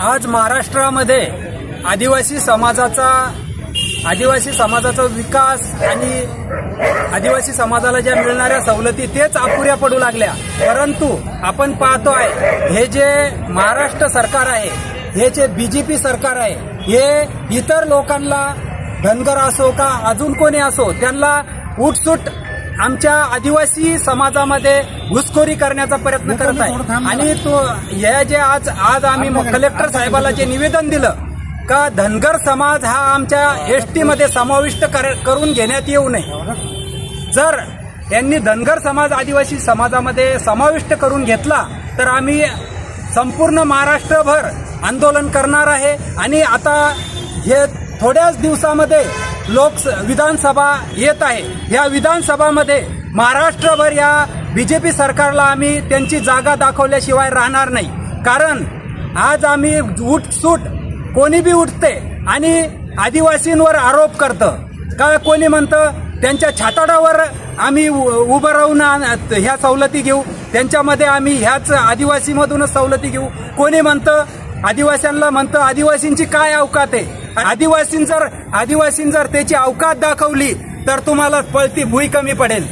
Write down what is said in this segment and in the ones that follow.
आज महाराष्ट्रामध्ये आदिवासी समाजाचा आदिवासी समाजाचा विकास आणि आदिवासी समाजाला ज्या मिळणाऱ्या सवलती तेच अपुऱ्या पडू लागल्या. परंतु आपण पाहतो आहे हे जे महाराष्ट्र सरकार आहे हे जे बीजेपी सरकार आहे हे इतर लोकांना धनगर असो का अजून कोणी असो त्यांना उठसूट आमच्या आदिवासी समाजामध्ये घुसखोरी करण्याचा प्रयत्न करत आहे. आणि तो हे जे आज आज आम्ही कलेक्टर साहेबाला जे निवेदन दिलं का धनगर समाज हा आमच्या एस टी मध्ये समाविष्ट कर- करून घेण्यात येऊ नये. जर यांनी धनगर समाज आदिवासी समाजामध्ये समाविष्ट करून घेतला तर आम्ही संपूर्ण महाराष्ट्रभर आंदोलन करणार आहे. आणि आता हे थोड्याच दिवसामध्ये लोक विधानसभा येत आहे. या विधानसभामध्ये महाराष्ट्रभर या बी जे पी सरकारला आम्ही त्यांची जागा दाखवल्याशिवाय राहणार नाही. कारण आज आम्ही उठसूट कोणी बी उठते आणि आदिवासींवर आरोप करतं. का कोणी म्हणतं त्यांच्या छाताडावर आम्ही उ- उभं राहून ह्या सवलती घेऊ त्यांच्यामध्ये आम्ही ह्याच आदिवासीमधूनच सवलती घेऊ. कोणी म्हणतं आदिवासींना म्हणतं आदिवासींची काय अवकात आहे? आदिवासीं जर आदिवासीं जर त्याची अवकात दाखवली तर तुम्हाला पळती भुई कमी पडेल.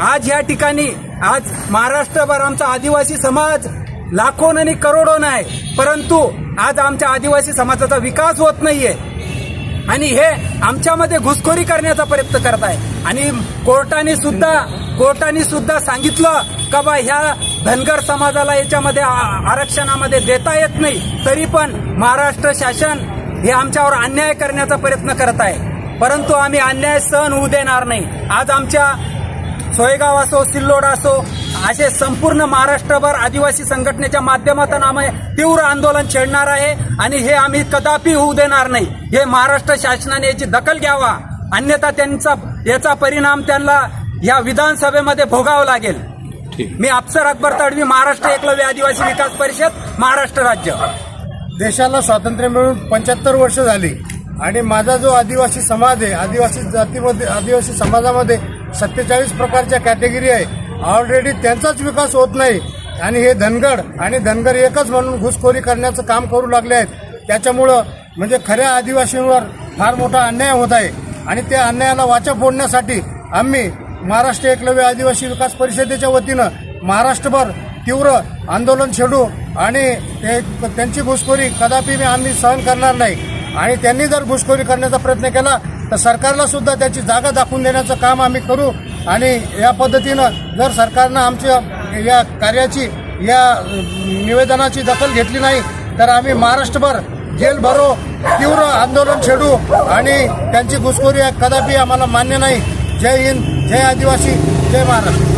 आज या ठिकाणी आज महाराष्ट्रभर आमचा आदिवासी समाज लाखोन आणि करोडोन आहे परंतु आज आमच्या आदिवासी समाजाचा विकास होत नाहीये. आणि हे आमच्यामध्ये घुसखोरी करण्याचा प्रयत्न करत आहे आणि कोर्टाने सुद्धा कोर्टाने सुद्धा सांगितलं का बा ह्या धनगर समाजाला याच्यामध्ये आ- आरक्षणामध्ये देता येत नाही तरी पण महाराष्ट्र शासन हे आमच्यावर अन्याय करण्याचा प्रयत्न करत आहे. परंतु आम्ही अन्याय सहन होऊ देणार नाही. आज आमच्या सोयगाव असो सिल्लोड असो असे संपूर्ण महाराष्ट्रभर आदिवासी संघटनेच्या माध्यमातून आम्ही तीव्र आंदोलन छेडणार आहे आणि हे आम्ही कदापि होऊ देणार नाही. हे महाराष्ट्र शासनाने याची दखल घ्यावा. अन्यथा त्यांचा याचा परिणाम त्यांना या विधानसभेमध्ये भोगावा लागेल. मी अफसर अकबर तडवी महाराष्ट्र एकलव्य आदिवासी विकास परिषद महाराष्ट्र राज्य. देशाला स्वातंत्र्य मिळून पंच्याहत्तर वर्ष झाली आणि माझा जो आदिवासी समाज आहे आदिवासी जातीमध्ये आदिवासी समाजामध्ये सत्तेचाळीस प्रकारच्या कॅटेगरी आहे. ऑलरेडी त्यांचाच विकास होत नाही. आणि हे धनगड आणि धनगर एकच म्हणून घुसखोरी करण्याचं काम करू लागले आहेत. त्याच्यामुळं म्हणजे खऱ्या आदिवासींवर फार मोठा अन्याय होत आहे. आणि त्या अन्यायाला वाचा फोडण्यासाठी आम्ही महाराष्ट्र एकलव्य आदिवासी विकास परिषदेच्या वतीनं महाराष्ट्रभर तीव्र आंदोलन छेडू आणि ते त्यांची घुसखोरी कदापि मी आम्ही सहन करणार नाही. आणि त्यांनी जर घुसखोरी करण्याचा प्रयत्न केला तर सरकारला सुद्धा त्याची जागा दाखवून देण्याचं काम आम्ही करू. आणि या पद्धतीनं जर सरकारनं आमच्या या कार्याची या निवेदनाची दखल घेतली नाही तर आम्ही महाराष्ट्रभर जेल भरो तीव्र आंदोलन छेडू आणि त्यांची घुसखोरी कदापि आम्हाला मान्य नाही. जय हिंद. जय आदिवासी जय महाराष्ट्र.